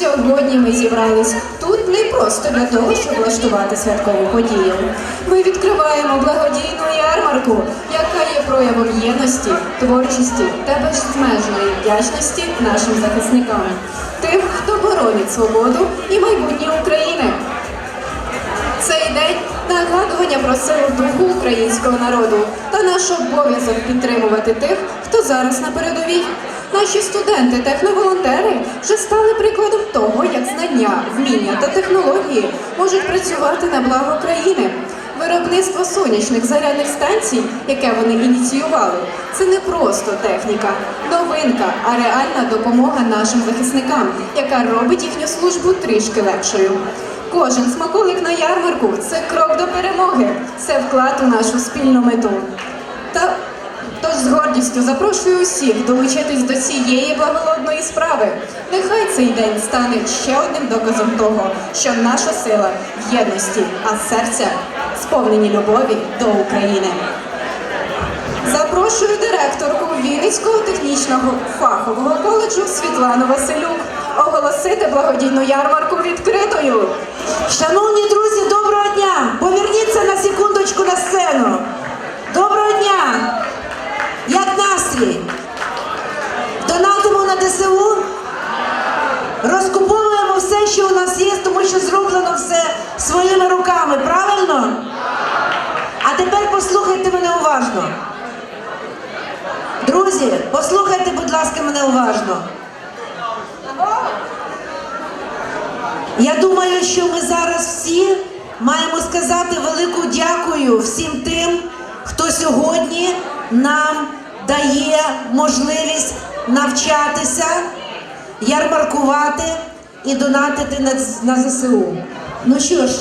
Сьогодні ми зібрались тут не просто для того, щоб влаштувати святкову подію. Ми відкриваємо благодійну ярмарку, яка є проявом єдності, творчості та безмежної вдячності нашим захисникам, тим, хто боронить свободу і майбутнє України. Цей день нагадування про силу духу українського народу та наш обов'язок підтримувати тих, хто зараз на передовій. Наші студенти, техноволонтери вже стали прикладом того, як знання, вміння та технології можуть працювати на благо країни. Виробництво сонячних зарядних станцій, яке вони ініціювали, це не просто техніка, новинка, а реальна допомога нашим захисникам, яка робить їхню службу трішки легшою. Кожен смаколик на ярмарку це крок до перемоги, це вклад у нашу спільну мету. Тож з гордістю запрошую усіх долучитись до цієї благородної справи. Нехай цей день стане ще одним доказом того, що наша сила в єдності, а серця сповнені любові до України. Запрошую директорку Вінницького технічного фахового коледжу Світлану Василюк оголосити благодійну ярмарку відкритою. Шановні друзі, доброго дня! Поверніться на секундочку на сцену. Доброго дня! Як? Донатимо на ДСУ? Розкуповуємо все, що у нас є, тому що зроблено все своїми руками, правильно? А тепер послухайте мене уважно. Друзі, послухайте, будь ласка, мене уважно. Я думаю, що ми зараз всі маємо сказати велику дякую всім тим, хто сьогодні нам дає можливість навчатися, ярмаркувати і донатити на, на ЗСУ. Ну що ж,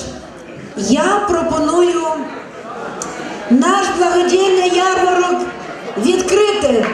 я пропоную наш благодійний ярмарок відкрити.